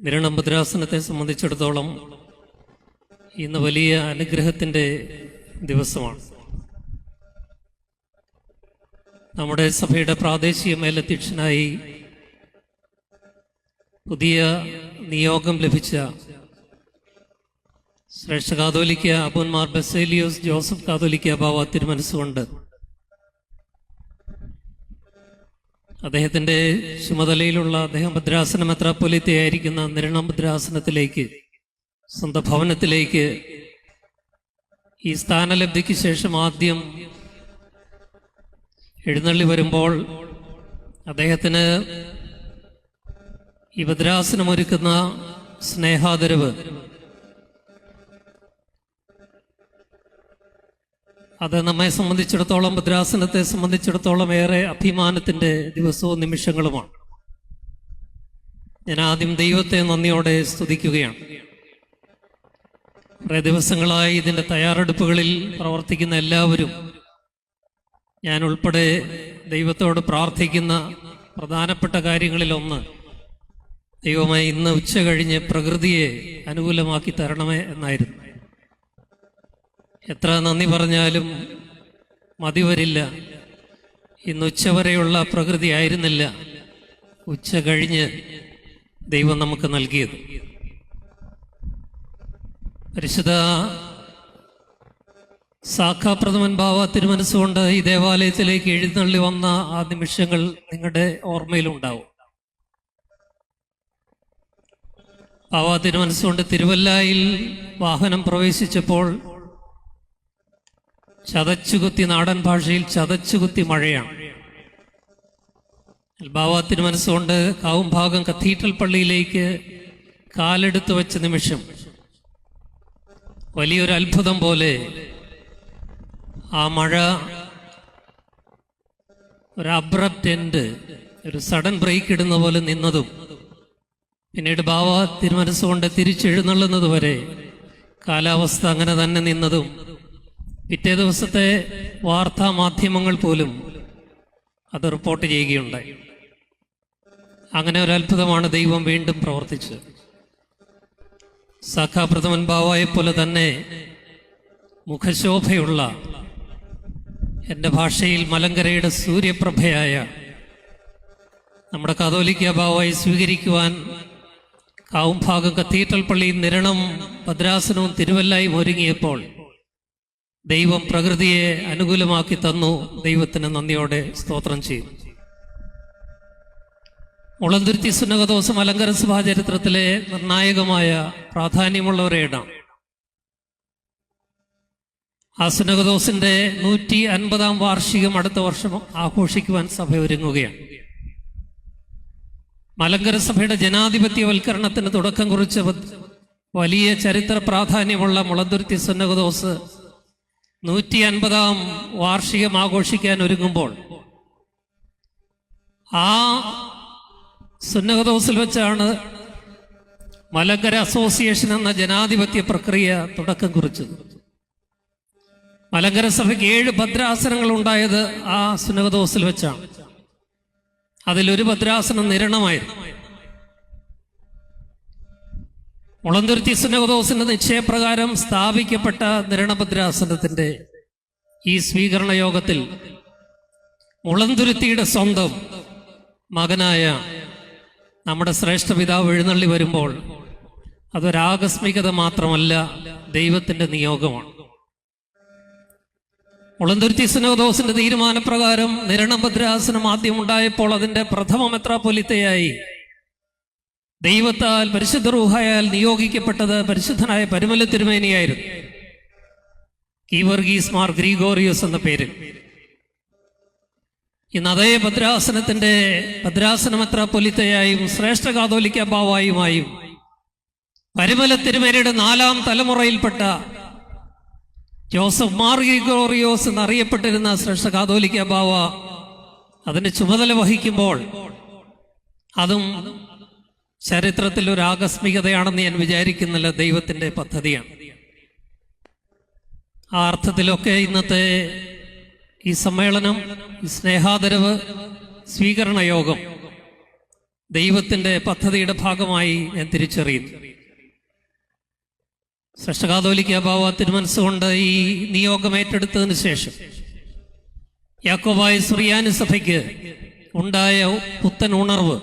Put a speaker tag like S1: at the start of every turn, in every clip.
S1: നിരണഭദ്രാസനത്തെ സംബന്ധിച്ചിടത്തോളം ഇന്ന് വലിയ അനുഗ്രഹത്തിന്റെ ദിവസമാണ്. നമ്മുടെ സഭയുടെ പ്രാദേശിക മേലധ്യക്ഷനായി പുതിയ നിയോഗം ലഭിച്ച ശ്രേഷ്ഠ കാതോലിക്ക അബുന്മാർ ബസേലിയോസ് ജോസഫ് കാതോലിക്ക ബാവ തിരുമനസ്സുകൊണ്ട് അദ്ദേഹത്തിന്റെ ചുമതലയിലുള്ള അദ്ദേഹം ഭദ്രാസന മെത്രാപ്പൊലിത്തയായിരിക്കുന്ന നിരണം ഭദ്രാസനത്തിലേക്ക് സ്വന്തം ഭവനത്തിലേക്ക് ഈ സ്ഥാനലബ്ധിക്ക് ശേഷം ആദ്യം എഴുന്നള്ളി വരുമ്പോൾ അദ്ദേഹത്തിന് ഈ ഭദ്രാസനം ഒരുക്കുന്ന സ്നേഹാദരവ് അത് നമ്മെ സംബന്ധിച്ചിടത്തോളം ഭദ്രാസനത്തെ സംബന്ധിച്ചിടത്തോളം ഏറെ അഭിമാനത്തിന്റെ ദിവസവും നിമിഷങ്ങളുമാണ്. ഞാൻ ആദ്യം ദൈവത്തെ നന്ദിയോടെ സ്തുതിക്കുകയാണ്. കുറേ ദിവസങ്ങളായി ഇതിന്റെ തയ്യാറെടുപ്പുകളിൽ പ്രവർത്തിക്കുന്ന എല്ലാവരും ഞാൻ ഉൾപ്പെടെ ദൈവത്തോട് പ്രാർത്ഥിക്കുന്ന പ്രധാനപ്പെട്ട കാര്യങ്ങളിലൊന്ന് ദൈവമായി ഇന്ന് ഉച്ച കഴിഞ്ഞ് പ്രകൃതിയെ അനുകൂലമാക്കി തരണമേ എന്നായിരുന്നു. എത്ര നന്ദി പറഞ്ഞാലും മതി വരില്ല. ഇന്ന് ഉച്ചവരെയുള്ള പ്രകൃതി ആയിരുന്നില്ല. ഉച്ച കഴിഞ്ഞ് ദൈവം നമുക്ക് നൽകിയത്. പരിശുദ്ധ സാഖാപ്രഥമൻ ഭാവ തിരുമനസ്സുകൊണ്ട് ഈ ദേവാലയത്തിലേക്ക് എഴുന്നള്ളി വന്ന ആ നിമിഷങ്ങൾ നിങ്ങളുടെ ഓർമ്മയിലുണ്ടാവും. ഭാവാ തിരുമനസ്സുകൊണ്ട് തിരുവല്ലായിൽ വാഹനം പ്രവേശിച്ചപ്പോൾ ചതച്ചുകുത്തി നാടൻ ഭാഷയിൽ ചതച്ചുകുത്തി മഴയാണ്. അൽബാവാത്തിന് മനസ്സുകൊണ്ട് കാവും ഭാഗം കത്തീഡ്രൽ പള്ളിയിലേക്ക് കാലെടുത്തു വെച്ച നിമിഷം വലിയൊരു അത്ഭുതം പോലെ ആ മഴ ഒരു അബ്രപ്റ്റ് എൻഡ് ഒരു സഡൻ ബ്രേക്ക് ഇടുന്ന പോലെ നിന്നതും പിന്നീട് ബാവ തിരുമനസ്സുകൊണ്ട് തിരിച്ചെഴുന്നള്ളുന്നത് വരെ കാലാവസ്ഥ അങ്ങനെ തന്നെ നിന്നതും പിറ്റേ ദിവസത്തെ വാർത്താ മാധ്യമങ്ങൾ പോലും അത് റിപ്പോർട്ട് ചെയ്യുകയുണ്ടായി. അങ്ങനെ ഒരു അത്ഭുതമാണ് ദൈവം വീണ്ടും പ്രവർത്തിച്ചത്. സഖാപ്രഥമൻ ബാവായെ പോലെ തന്നെ മുഖശോഭയുള്ള എന്റെ ഭാഷയിൽ മലങ്കരയുടെ സൂര്യപ്രഭയായ നമ്മുടെ കതോലിക്ക ബാവായി സ്വീകരിക്കുവാൻ കാവുംഭാഗം കത്തീഡ്രൽ പള്ളി നിരണം ഭദ്രാസനവും തിരുവല്ലായും ഒരുങ്ങിയപ്പോൾ ദൈവം പ്രകൃതിയെ അനുകൂലമാക്കി തന്നു. ദൈവത്തിന് നന്ദിയോടെ സ്തോത്രം ചെയ്യും മുളന്തുരുത്തി സുന്നകദോസം അലങ്കര സഭാ ചരിത്രത്തിലെ നിർണായകമായ പ്രാധാന്യമുള്ള ഒരിടം ആ സുന്നകദോസിന്റെ നൂറ്റി അൻപതാം വാർഷികം അടുത്ത വർഷം ആഘോഷിക്കുവാൻ സഭ ഒരുങ്ങുകയാണ് മലങ്കര സഭയുടെ ജനാധിപത്യവൽക്കരണത്തിന് തുടക്കം കുറിച്ച വലിയ ചരിത്ര പ്രാധാന്യമുള്ള മുളന്തുരുത്തി സുന്നകദോസ് നൂറ്റി അൻപതാം വാർഷികം ആഘോഷിക്കാൻ ഒരുങ്ങുമ്പോൾ ആ സുന്നകദോസിൽ വെച്ചാണ് മലങ്കര അസോസിയേഷൻ എന്ന ജനാധിപത്യ പ്രക്രിയ തുടക്കം കുറിച്ചത്. മലങ്കര സഭയ്ക്ക് ഏഴ് ഭദ്രാസനങ്ങൾ ഉണ്ടായത് ആ സുന്നകദോസിൽ വെച്ചാണ്. അതിലൊരു ഭദ്രാസനം നിരണമായിരുന്നു. മുളന്തുരുത്തി സുനകദോസിന്റെ നിശ്ചയപ്രകാരം സ്ഥാപിക്കപ്പെട്ട നിരണഭദ്രാസനത്തിന്റെ ഈ സ്വീകരണ യോഗത്തിൽ മുളന്തുരുത്തിയുടെ സ്വന്തം മകനായ നമ്മുടെ ശ്രേഷ്ഠ പിതാവ് എഴുന്നള്ളി വരുമ്പോൾ അതൊരാകസ്മികത മാത്രമല്ല ദൈവത്തിന്റെ നിയോഗമാണ്. മുളന്തുരുത്തി സുനകദോസിന്റെ തീരുമാനപ്രകാരം നിരണഭദ്രാസനം ആദ്യം ഉണ്ടായപ്പോൾ അതിന്റെ പ്രഥമ മെത്രാപ്പൊലിത്തയായി ദൈവത്താൽ പരിശുദ്ധ റൂഹായാൽ നിയോഗിക്കപ്പെട്ടത് പരിശുദ്ധനായ പരിമല തിരുമേനിയായിരുന്നു. കീവർഗീസ് മാർ ഗ്രീഗോറിയോസ് എന്ന പേര്. ഇന്ന് അതേ ഭദ്രാസനത്തിന്റെ ഭദ്രാസന മെത്രാപ്പൊലിത്തയായും ശ്രേഷ്ഠ കാതോലിക്ക ബാവായുമായും പരിമല തിരുമേനിയുടെ നാലാം തലമുറയിൽപ്പെട്ട ജോസഫ് മാർ ഗ്രിഗോറിയോസ് എന്നറിയപ്പെട്ടിരുന്ന ശ്രേഷ്ഠ കാതോലിക്ക ബാവ അതിന്റെ ചുമതല വഹിക്കുമ്പോൾ അതും ചരിത്രത്തിൽ ഒരു ആകസ്മികതയാണെന്ന് ഞാൻ വിചാരിക്കുന്നില്ല. ദൈവത്തിന്റെ പദ്ധതിയാണ്. ആ അർത്ഥത്തിലൊക്കെ ഇന്നത്തെ ഈ സമ്മേളനം സ്നേഹാദരവ് സ്വീകരണ യോഗം ദൈവത്തിന്റെ പദ്ധതിയുടെ ഭാഗമായി ഞാൻ തിരിച്ചറിയുന്നു. ശ്രേഷ്ഠകാതോലിക്ക ബാബ തിരുമനസ്സുകൊണ്ട് ഈ നിയോഗം ഏറ്റെടുത്തതിന് ശേഷം യാക്കോബായ സുറിയാനി സഭയ്ക്ക് ഉണ്ടായ പുത്തൻ ഉണർവ്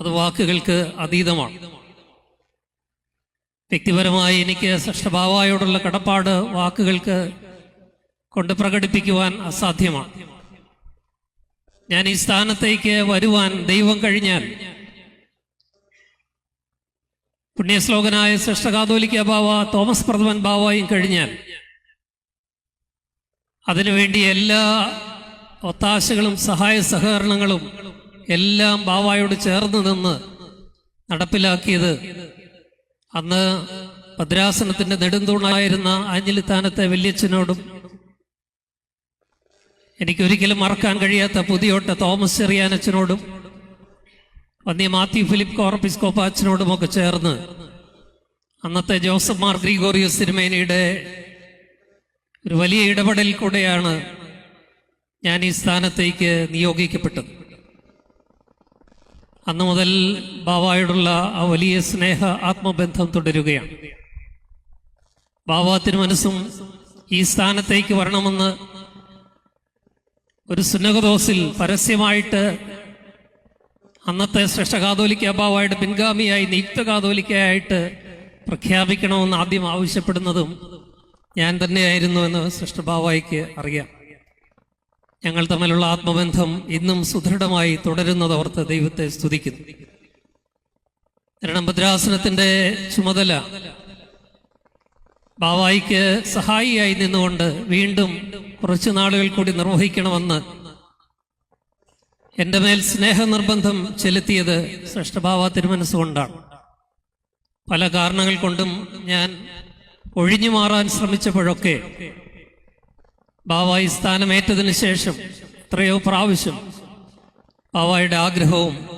S1: അത് വാക്കുകൾക്ക് അതീതമാണ്. വ്യക്തിപരമായി എനിക്ക് സൃഷ്ടഭാവായോടുള്ള കടപ്പാട് വാക്കുകൾക്ക് കൊണ്ട് പ്രകടിപ്പിക്കുവാൻ അസാധ്യമാണ്. ഞാൻ ഈ സ്ഥാനത്തേക്ക് വരുവാൻ ദൈവം കഴിഞ്ഞാൽ പുണ്യശ്ലോകനായ സൃഷ്ടകാതോലിക്ക ബാവ തോമസ് പ്രഥമൻ ബാവയും കഴിഞ്ഞാൽ അതിനുവേണ്ടി എല്ലാ ഒത്താശകളും സഹായ സഹകരണങ്ങളും എല്ലാം ബാവായോട് ചേർന്ന് നിന്ന് നടപ്പിലാക്കിയത് അന്ന് ഭദ്രാസനത്തിന്റെ നെടുന്തൂണായിരുന്ന ആഞ്ഞിലിത്താനത്തെ വല്യച്ഛനോടും എനിക്കൊരിക്കലും മറക്കാൻ കഴിയാത്ത പുതിയോട്ട തോമസ് ചെറിയാനച്ഛനോടും വന്നിയ മാത്യു ഫിലിപ്പ് കോർപ്പിസ്കോപ്പ അച്ഛനോടുമൊക്കെ ചേർന്ന് അന്നത്തെ ജോസഫ് മാർ ഗ്രിഗോറിയസ് തിരുമേനിയുടെ ഒരു വലിയ ഇടപെടൽ കൂടെയാണ് ഞാൻ ഈ സ്ഥാനത്തേക്ക് നിയോഗിക്കപ്പെട്ടത്. അന്നു മുതൽ ബാബായോടുള്ള ആ വലിയ സ്നേഹ ആത്മബന്ധം തുടരുകയാണ്. ബാബാ തിരുമനസ്സും ഈ സ്ഥാനത്തേക്ക് വരണമെന്ന് ഒരു സുന്നകദോസിൽ പരസ്യമായിട്ട് അന്നത്തെ ശ്രേഷ്ഠ കാതോലിക്ക ബാബായുടെ പിൻഗാമിയായി നിയുക്ത കാതോലിക്കയായിട്ട് പ്രഖ്യാപിക്കണമെന്ന് ആദ്യം ആവശ്യപ്പെടുന്നതും ഞാൻ തന്നെയായിരുന്നു എന്ന് ശ്രേഷ്ഠ ബാബായിക്ക് അറിയാം. ഞങ്ങൾ തമ്മിലുള്ള ആത്മബന്ധം ഇന്നും സുദൃഢമായി തുടരുന്നത് ഓർത്ത് ദൈവത്തെ സ്തുതിക്കുന്നു. കാരണം ഭദ്രാസനത്തിന്റെ ചുമതല ബാവായിക്ക് സഹായിയായി നിന്നുകൊണ്ട് വീണ്ടും കുറച്ചു നാളുകൾ കൂടി നിർവഹിക്കണമെന്ന് എന്റെ മേൽ സ്നേഹ നിർബന്ധം ചെലുത്തിയത് ശ്രേഷ്ഠഭാവ തിരുമനസ്സുകൊണ്ടാണ്. പല കാരണങ്ങൾ കൊണ്ടും ഞാൻ ഒഴിഞ്ഞു മാറാൻ ശ്രമിച്ചപ്പോഴൊക്കെ ബാവായി സ്ഥാനമേറ്റതിനു ശേഷം എത്രയോ പ്രാവശ്യം ബാവായുടെ ആഗ്രഹവും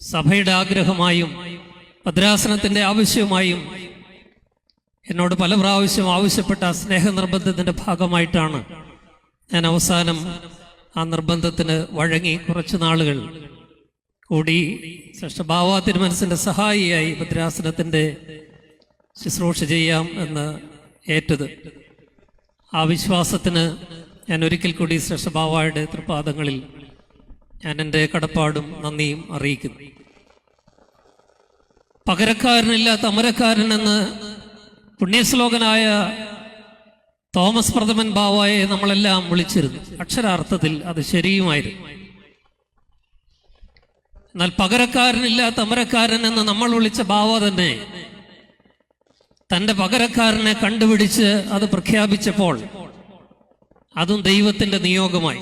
S1: സഭയുടെ ആഗ്രഹമായും ഭദ്രാസനത്തിന്റെ ആവശ്യവുമായും എന്നോട് പല പ്രാവശ്യം ആവശ്യപ്പെട്ട സ്നേഹ സ്നേഹനിർബന്ധത്തിന്റെ ഭാഗമായിട്ടാണ് ഞാൻ അവസാനം ആ നിർബന്ധത്തിന് വഴങ്ങി കുറച്ച് നാളുകൾ കൂടി. ശ്രേഷ്ഠ ബാബാ തിരുമനസിന്റെ സഹായിയായി ഭദ്രാസനത്തിന്റെ ശുശ്രൂഷ ചെയ്യാം എന്ന് ഏറ്റത്. ആ വിശ്വാസത്തിന് ഞാൻ ഒരിക്കൽ കൂടി ശ്രേഷ്ഠഭാവയുടെ തൃപാദങ്ങളിൽ ഞാൻ എന്റെ കടപ്പാടും നന്ദിയും അറിയിക്കുന്നു. പകരക്കാരനില്ല തമരക്കാരൻ എന്ന് പുണ്യശ്ലോകനായ തോമസ് പ്രഥമൻ ബാവായെ നമ്മളെല്ലാം വിളിച്ചിരുന്നു. അക്ഷരാർത്ഥത്തിൽ അത് ശരിയുമായിരുന്നു. എന്നാൽ പകരക്കാരനില്ല തമരക്കാരൻ എന്ന് നമ്മൾ വിളിച്ച ബാവ തന്നെ തന്റെ പകരക്കാരനെ കണ്ടുപിടിച്ച് അത് പ്രഖ്യാപിച്ചപ്പോൾ അതും ദൈവത്തിന്റെ നിയോഗമായി.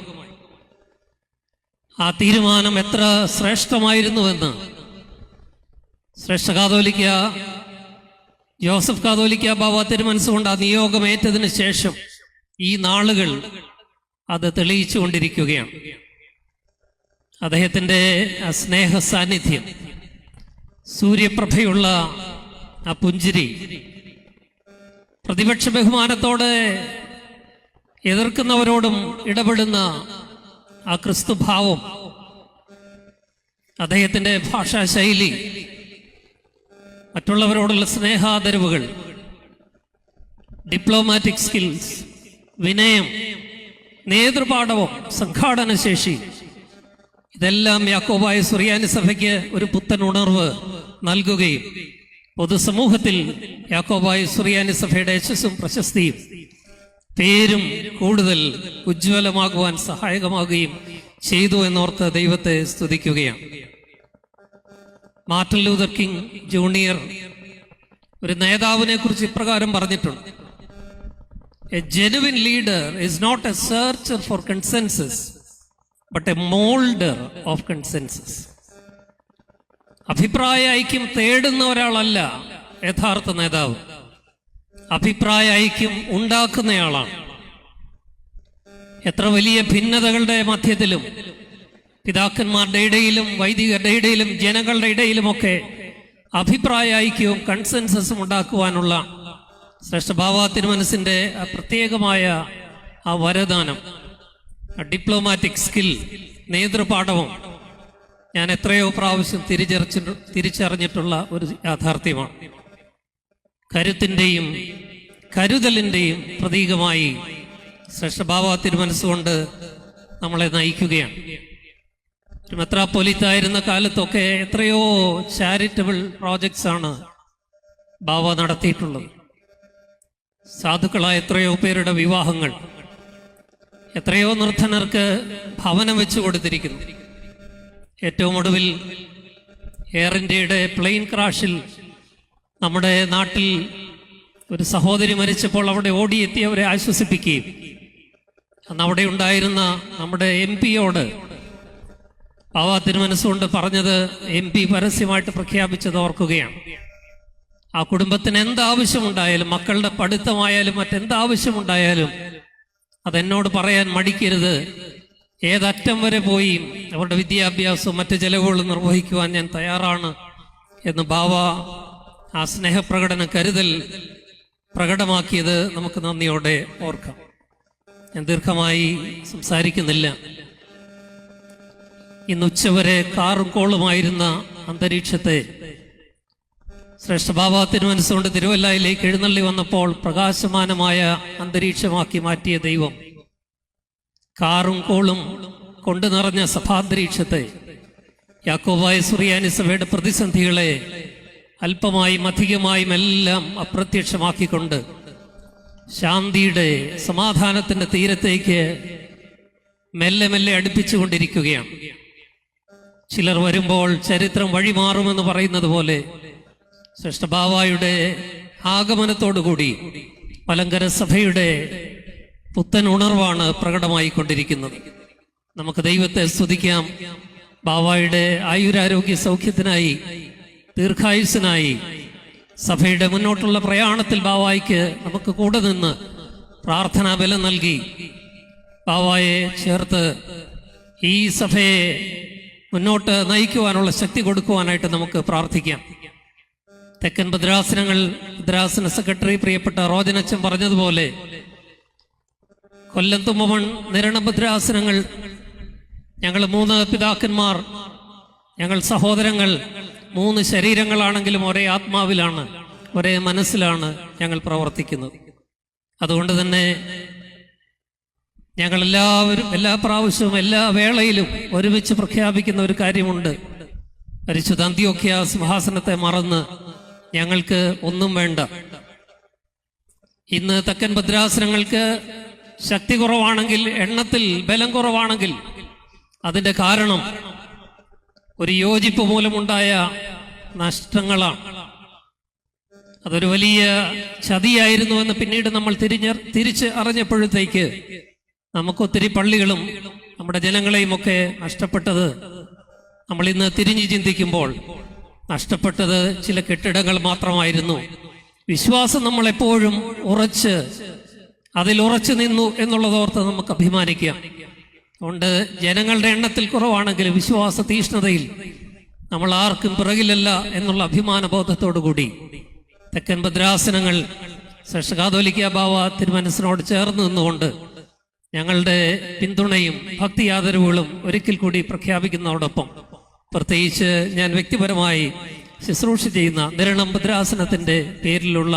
S1: ആ തീരുമാനം എത്ര ശ്രേഷ്ഠമായിരുന്നുവെന്ന്. ശ്രേഷ്ഠ കാതോലിക്ക ജോസഫ് കാതോലിക്ക ബാബ തിരുമനസ്സുകൊണ്ട് ആ നിയോഗം ഏറ്റതിന് ശേഷം ഈ നാളുകൾ അത് തെളിയിച്ചുകൊണ്ടിരിക്കുകയാണ്. അദ്ദേഹത്തിന്റെ സ്നേഹ സാന്നിധ്യം സൂര്യപ്രഭയുള്ള ആ പുഞ്ചിരി പ്രതിപക്ഷ ബഹുമാനത്തോടെ എതിർക്കുന്നവരോടും ഇടപെടുന്ന ആ ക്രിസ്തുഭാവം അദ്ദേഹത്തിന്റെ ഭാഷാ ശൈലി മറ്റുള്ളവരോടുള്ള സ്നേഹാദരവുകൾ ഡിപ്ലോമാറ്റിക് സ്കിൽസ് വിനയം നേതൃപാഠവും സംഘാടന ശേഷി ഇതെല്ലാം യാക്കോബായ സുറിയാനി സഭയ്ക്ക് ഒരു പുത്തൻ ഉണർവ് നൽകുകയും പൊതുസമൂഹത്തിൽ യാക്കോബായ സുറിയാനി സഭയുടെ യശസ്സും പ്രശസ്തിയും പേരും കൂടുതൽ ഉജ്ജ്വലമാകുവാൻ സഹായകമാകുകയും ചെയ്തു എന്നോർത്ത് ദൈവത്തെ സ്തുതിക്കുകയാണ്. മാർട്ടിൻ ലൂതർ കിങ് ജൂനിയർ ഒരു നേതാവിനെ കുറിച്ച് ഇപ്രകാരം പറഞ്ഞിട്ടുണ്ട്. A genuine leader is not a searcher for consensus but a moulder of consensus അഭിപ്രായ ഐക്യം തേടുന്ന ഒരാളല്ല യഥാർത്ഥ നേതാവ്. അഭിപ്രായ ഐക്യം ഉണ്ടാക്കുന്നയാളാണ്. എത്ര വലിയ ഭിന്നതകളുടെ മധ്യത്തിലും പിതാക്കന്മാരുടെ ഇടയിലും വൈദികരുടെ ഇടയിലും ജനങ്ങളുടെ ഇടയിലുമൊക്കെ അഭിപ്രായ ഐക്യവും കൺസെൻസസും ഉണ്ടാക്കുവാനുള്ള ശ്രേഷ്ഠഭാവ തിരുമനസിന്റെ ആ പ്രത്യേകമായ ആ വരദാനം ഡിപ്ലോമാറ്റിക് സ്കിൽ നേതൃപാഠവും ഞാൻ എത്രയോ പ്രാവശ്യം തിരിച്ചറിച്ച തിരിച്ചറിഞ്ഞിട്ടുള്ള ഒരു യാഥാർത്ഥ്യമാണ്. കരുത്തിന്റെയും കരുതലിന്റെയും പ്രതീകമായി ശ്രേഷ്ഠഭാവ തിരുമനസ്സുകൊണ്ട് നമ്മളെ നയിക്കുകയാണ്. മെത്രാപ്പൊലിത്തായിരുന്ന കാലത്തൊക്കെ എത്രയോ ചാരിറ്റബിൾ പ്രോജക്ട്സ് ആണ് ബാവ നടത്തിയിട്ടുള്ളത്. സാധുക്കളായ എത്രയോ പേരുടെ വിവാഹങ്ങൾ എത്രയോ നിർദ്ധനർക്ക് ഭവനം വെച്ചു കൊടുത്തിരിക്കുന്നു. ഏറ്റവും ഒടുവിൽ എയർ ഇന്ത്യയുടെ പ്ലെയിൻ ക്രാഷിൽ നമ്മുടെ നാട്ടിൽ ഒരു സഹോദരി മരിച്ചപ്പോൾ അവിടെ ഓടിയെത്തി അവരെ ആശ്വസിപ്പിക്കുകയും അന്ന് അവിടെ ഉണ്ടായിരുന്ന നമ്മുടെ എം പിയോട് ബാബ തിരുമനസ്സുകൊണ്ട് പറഞ്ഞത് എം പി പരസ്യമായിട്ട് പ്രഖ്യാപിച്ചത് ഓർക്കുകയാണ്. ആ കുടുംബത്തിന് എന്താവശ്യമുണ്ടായാലും മക്കളുടെ പഠിത്തമായാലും മറ്റെന്താവശ്യമുണ്ടായാലും അതെന്നോട് പറയാൻ മടിക്കരുത്. ഏതറ്റം വരെ പോയി അവരുടെ വിദ്യാഭ്യാസവും മറ്റ് ചെലവുകളും നിർവഹിക്കുവാൻ ഞാൻ തയ്യാറാണ് എന്ന് ബാവ ആ സ്നേഹപ്രകടന കരുതൽ പ്രകടമാക്കിയത് നമുക്ക് നന്ദിയോടെ ഓർക്കാം. ഞാൻ ദീർഘമായി സംസാരിക്കുന്നില്ല. ഇന്ന് ഉച്ചവരെ കാറും കോളുമായിരുന്ന അന്തരീക്ഷത്തെ ശ്രേഷ്ഠ ബാബ തിരുമനസ്സുകൊണ്ട് തിരുവല്ലയിലേക്ക് എഴുന്നള്ളി വന്നപ്പോൾ പ്രകാശമാനമായ അന്തരീക്ഷമാക്കി മാറ്റിയ ദൈവം. കാറും കോളും കൊണ്ടു നിറഞ്ഞ സഭാന്തരീക്ഷത്തെ യാക്കോബായ സുറിയാനി സഭയുടെ പ്രതിസന്ധികളെ അല്പമായും അധികമായും എല്ലാം അപ്രത്യക്ഷമാക്കിക്കൊണ്ട് ശാന്തിയുടെ സമാധാനത്തിന്റെ തീരത്തേക്ക് മെല്ലെ മെല്ലെ അടുപ്പിച്ചുകൊണ്ടിരിക്കുകയാണ്. ചിലർ വരുമ്പോൾ ചരിത്രം വഴിമാറുമെന്ന് പറയുന്നത് പോലെ ശ്രേഷ്ഠബാവായുടെ ആഗമനത്തോടുകൂടി മലങ്കര സഭയുടെ പുത്തൻ ഉണർവാണ് പ്രകടമായി കൊണ്ടിരിക്കുന്നത് നമുക്ക് ദൈവത്തെ സ്തുതിക്കാം. ബാവായുടെ ആയുരാരോഗ്യ സൗഖ്യത്തിനായി ദീർഘായുസിനായി സഭയുടെ മുന്നോട്ടുള്ള പ്രയാണത്തിൽ ബാവായിക്ക് നമുക്ക് കൂടെ നിന്ന് പ്രാർത്ഥനാ ബലം നൽകി. ബാവായെ ചേർത്ത് ഈ സഭയെ മുന്നോട്ട് നയിക്കുവാനുള്ള ശക്തി കൊടുക്കുവാനായിട്ട് നമുക്ക് പ്രാർത്ഥിക്കാം. തെക്കൻ ഭദ്രാസനങ്ങൾ ഭദ്രാസന സെക്രട്ടറി പ്രിയപ്പെട്ട റോജനച്ചൻ പറഞ്ഞതുപോലെ കൊല്ലം നിരണഭദ്രാസനങ്ങൾ. നിരണ ഞങ്ങൾ മൂന്ന് പിതാക്കന്മാർ ഞങ്ങൾ സഹോദരങ്ങൾ മൂന്ന് ശരീരങ്ങളാണെങ്കിലും ഒരേ ആത്മാവിലാണ് ഒരേ മനസ്സിലാണ് ഞങ്ങൾ പ്രവർത്തിക്കുന്നത്. അതുകൊണ്ട് തന്നെ ഞങ്ങൾ എല്ലാവരും എല്ലാ പ്രാവശ്യവും എല്ലാ വേളയിലും ഒരുമിച്ച് പ്രഖ്യാപിക്കുന്ന ഒരു കാര്യമുണ്ട്. പരിശുദ്ധ അന്ത്യോക്യ സിംഹാസനത്തെ മറന്ന് ഞങ്ങൾക്ക് ഒന്നും വേണ്ട. ഇന്ന് തക്കൻ ഭദ്രാസനങ്ങൾക്ക് ശക്തി കുറവാണെങ്കിൽ എണ്ണത്തിൽ ബലം കുറവാണെങ്കിൽ അതിന്റെ കാരണം ഒരു യോജിപ്പ് മൂലമുണ്ടായ നഷ്ടങ്ങളാണ്. അതൊരു വലിയ ചതിയായിരുന്നു എന്ന് പിന്നീട് നമ്മൾ തിരിഞ്ഞ തിരിച്ച് അറിഞ്ഞപ്പോഴത്തേക്ക് നമുക്കൊത്തിരി പള്ളികളും നമ്മുടെ ജനങ്ങളെയും ഒക്കെ നഷ്ടപ്പെട്ടത് നമ്മൾ ഇന്ന് തിരിഞ്ഞു ചിന്തിക്കുമ്പോൾ നഷ്ടപ്പെട്ടത് ചില കെട്ടിടങ്ങൾ മാത്രമായിരുന്നു. വിശ്വാസം നമ്മൾ എപ്പോഴും ഉറച്ച് അതിൽ ഉറച്ചു നിന്നു എന്നുള്ളതോർത്ത് നമുക്ക് അഭിമാനിക്കാം. അതുകൊണ്ട് ജനങ്ങളുടെ എണ്ണത്തിൽ കുറവാണെങ്കിലും വിശ്വാസ തീഷ്ണതയിൽ നമ്മൾ ആർക്കും പിറകിലല്ല എന്നുള്ള അഭിമാന ബോധത്തോടു കൂടി തെക്കൻ ഭദ്രാസനങ്ങൾ ശേഷകാതോലിക്ക ബാവ തിരുമനസിനോട് ചേർന്ന് നിന്നുകൊണ്ട് ഞങ്ങളുടെ പിന്തുണയും ഭക്തി ആദരവുകളും ഒരിക്കൽ കൂടി പ്രഖ്യാപിക്കുന്നതോടൊപ്പം പ്രത്യേകിച്ച് ഞാൻ വ്യക്തിപരമായി ശുശ്രൂഷ ചെയ്യുന്ന നിരണം ഭദ്രാസനത്തിന്റെ പേരിലുള്ള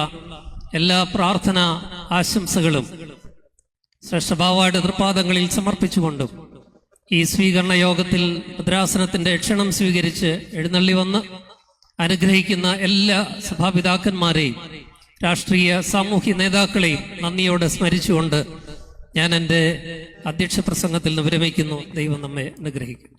S1: എല്ലാ പ്രാർത്ഥന ആശംസകളും ശ്രേഷ്ഠഭാവയുടെ തൃപാദങ്ങളിൽ സമർപ്പിച്ചുകൊണ്ടും ഈ സ്വീകരണ യോഗത്തിൽ ഭദ്രാസനത്തിന്റെ ക്ഷണം സ്വീകരിച്ച് എഴുന്നള്ളി വന്ന് അനുഗ്രഹിക്കുന്ന എല്ലാ സഭാപിതാക്കന്മാരെയും രാഷ്ട്രീയ സാമൂഹ്യ നേതാക്കളെയും നന്ദിയോടെ സ്മരിച്ചുകൊണ്ട് ഞാൻ എന്റെ അധ്യക്ഷ പ്രസംഗത്തിൽ നിന്ന് വിരമിക്കുന്നു. ദൈവം നമ്മെ അനുഗ്രഹിക്കും